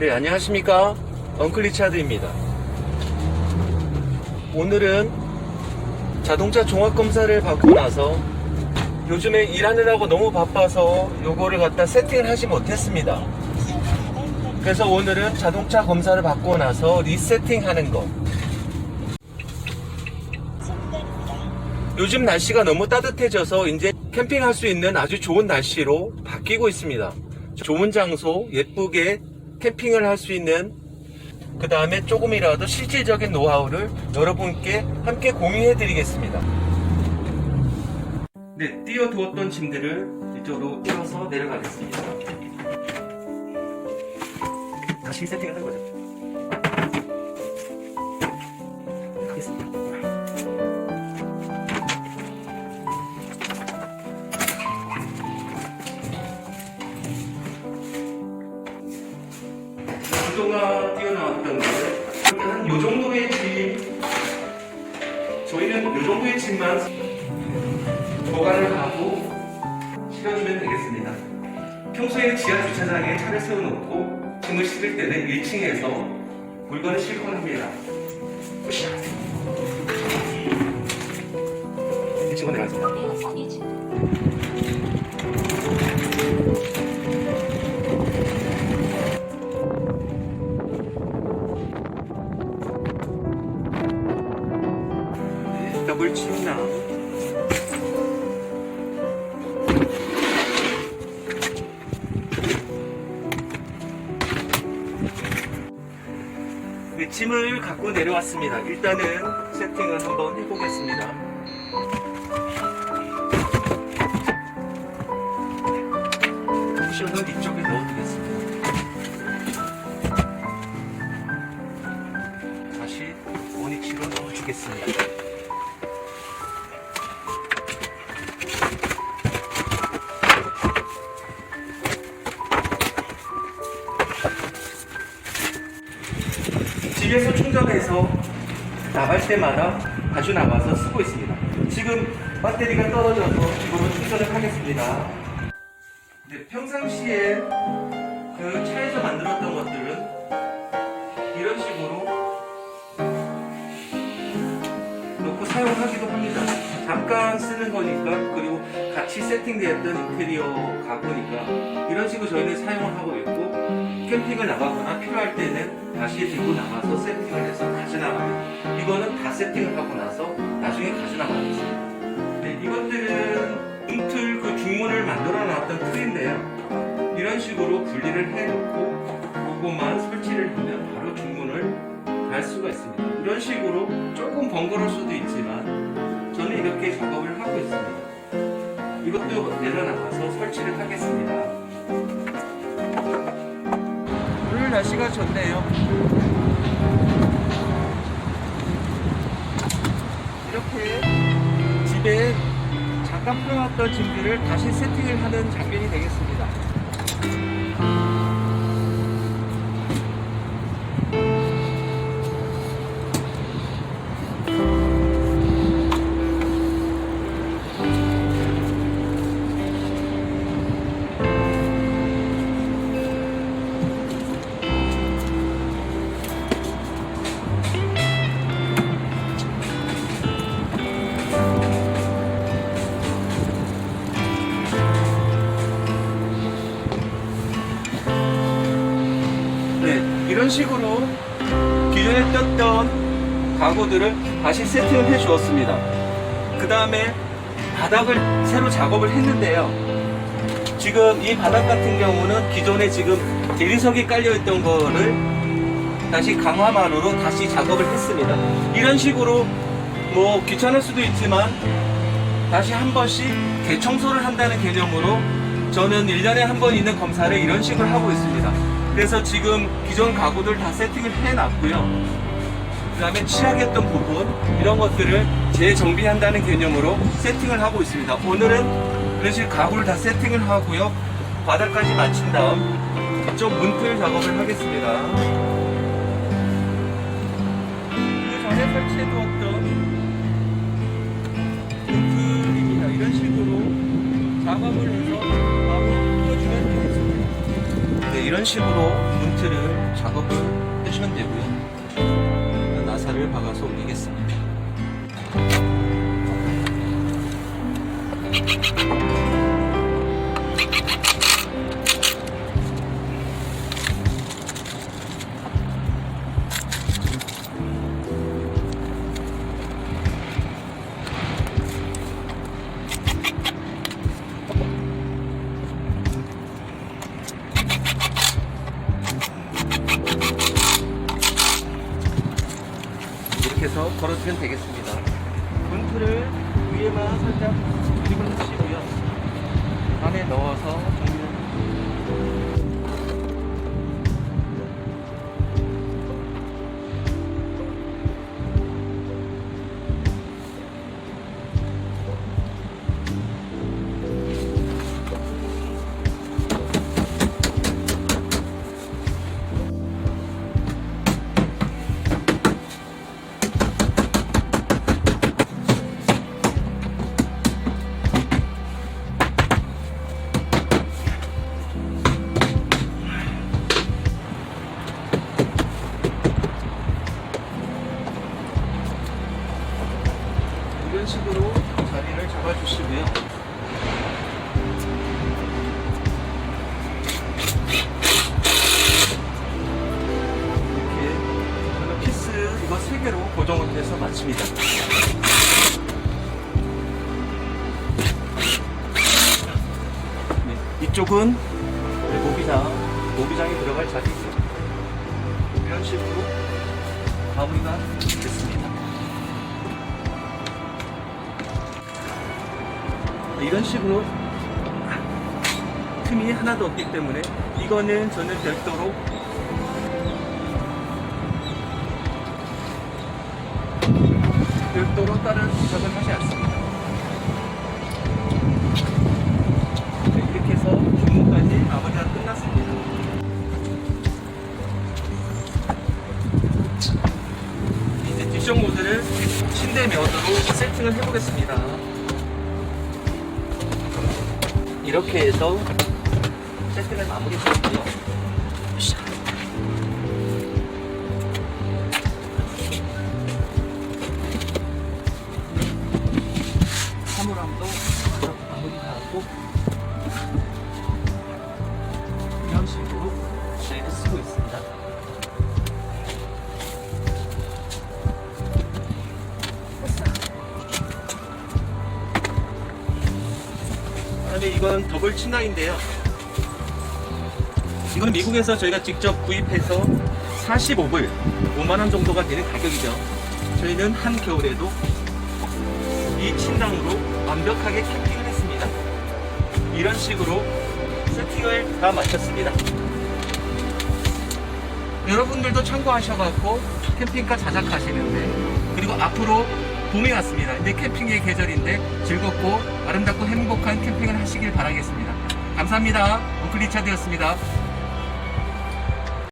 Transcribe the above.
네, 안녕하십니까. 엉클 리차드입니다. 오늘은 자동차 종합검사를 받고 나서 요즘에 일하느라고 너무 바빠서 요거를 갖다 세팅을 하지 못했습니다. 그래서 오늘은 자동차 검사를 받고 나서 리세팅 하는 거. 요즘 날씨가 너무 따뜻해져서 이제 캠핑할 수 있는 아주 좋은 날씨로 바뀌고 있습니다. 좋은 장소, 예쁘게 캠핑을 할 수 있는 그 다음에 조금이라도 실질적인 노하우를 여러분께 함께 공유해 드리겠습니다. 네, 띄워두었던 짐들을 이쪽으로 띄워서 내려가겠습니다. 다시 세팅하는 거죠. 요 정도의 짐만 보관을 하고 실어주면 되겠습니다. 평소에는 지하 주차장에 차를 세워놓고 짐을 실을 때는 1층에서 물건을 싣곤 합니다. 더블 침낭 네, 짐을 갖고 내려왔습니다. 일단은 세팅을 한번 해보겠습니다. 이 충전해서 나갈 때마다 가져 나가서 쓰고 있습니다. 지금 배터리가 떨어져서 이걸로 충전을 하겠습니다. 네, 평상시에 그 차에서 만들었던 것들은 이런 식으로 놓고 사용하기도 합니다. 잠깐 쓰는 거니까 그리고 같이 세팅되었던 인테리어 가구니까 이런 식으로 저희는 사용을 하고 있고 캠핑을 나가거나 필요할 때는 다시 들고 나가서 세팅을 해서 가져나갑니다. 이거는 다 세팅을 하고 나서 나중에 가져나가겠습니다. 네, 이것들은 움틀 그 중문을 만들어 놨던 틀인데요. 이런 식으로 분리를 해놓고 그것만 설치를 하면 바로 중문을 갈 수가 있습니다. 이런 식으로 조금 번거로울 수도 있지만 저는 이렇게 작업을 하고 있습니다. 이것도 내려나가서 설치를 하겠습니다. 날씨가 좋네요. 이렇게 집에 잠깐 풀어놨던 짐들을 다시 세팅을 하는 장면이 되겠습니다. 네, 이런 식으로 기존에 떴던 가구들을 다시 세팅을 해 주었습니다. 그 다음에 바닥을 새로 작업을 했는데요. 지금 이 바닥 같은 경우는 기존에 지금 대리석이 깔려있던 거를 다시 강화마루로 다시 작업을 했습니다. 이런 식으로 뭐 귀찮을 수도 있지만 다시 한 번씩 대청소를 한다는 개념으로 저는 1년에 한 번 있는 검사를 이런 식으로 하고 있습니다. 그래서 지금 기존 가구들 다 세팅을 해놨고요. 그 다음에 취약했던 부분, 이런 것들을 재정비한다는 개념으로 세팅을 하고 있습니다. 오늘은 그런 식으로 가구를 다 세팅을 하고요. 바닥까지 마친 다음 이쪽 문틀 작업을 하겠습니다. 이런 식으로 문틀을 작업을 해주면 되고요. 나사를 박아서 올리겠습니다. 해서 걸어주면 되겠습니다. 문틀을 위에만 살짝 그립을 해주시고요. 안에 넣어서 60이에요. 이렇게 피스 이거 3개로 고정을 해서 맞춥니다. 네, 이쪽은 네, 모기장, 모기장이 들어갈 자리. 이런 식으로 마무리가 됐습니다. 이런 식으로 틈이 하나도 없기 때문에 이거는 저는 별도로 별도로 다른 부착을 하지 않습니다. 네, 이렇게 해서 주문까지 마무리가 끝났습니다. 이제 뒷쪽 모드를 침대 면으로 세팅을 해보겠습니다. 이렇게 해서 세팅을 마무리 했고요. 사물함도 마무리하고 이런 식으로 저희가 쓰고 있습니다. 이건 더블 침낭인데요. 이건 미국에서 저희가 직접 구입해서 45불, 5만원 정도가 되는 가격이죠. 저희는 한겨울에도 이 침낭으로 완벽하게 캠핑을 했습니다. 이런 식으로 세팅을 다 마쳤습니다. 여러분들도 참고하셔갖고 캠핑카 자작하시는데 그리고 앞으로 봄이 왔습니다. 이제 캠핑의 계절인데 즐겁고 아름답고 행복한 캠핑을 하시길 바라겠습니다. 감사합니다. 웅클 리차드였습니다.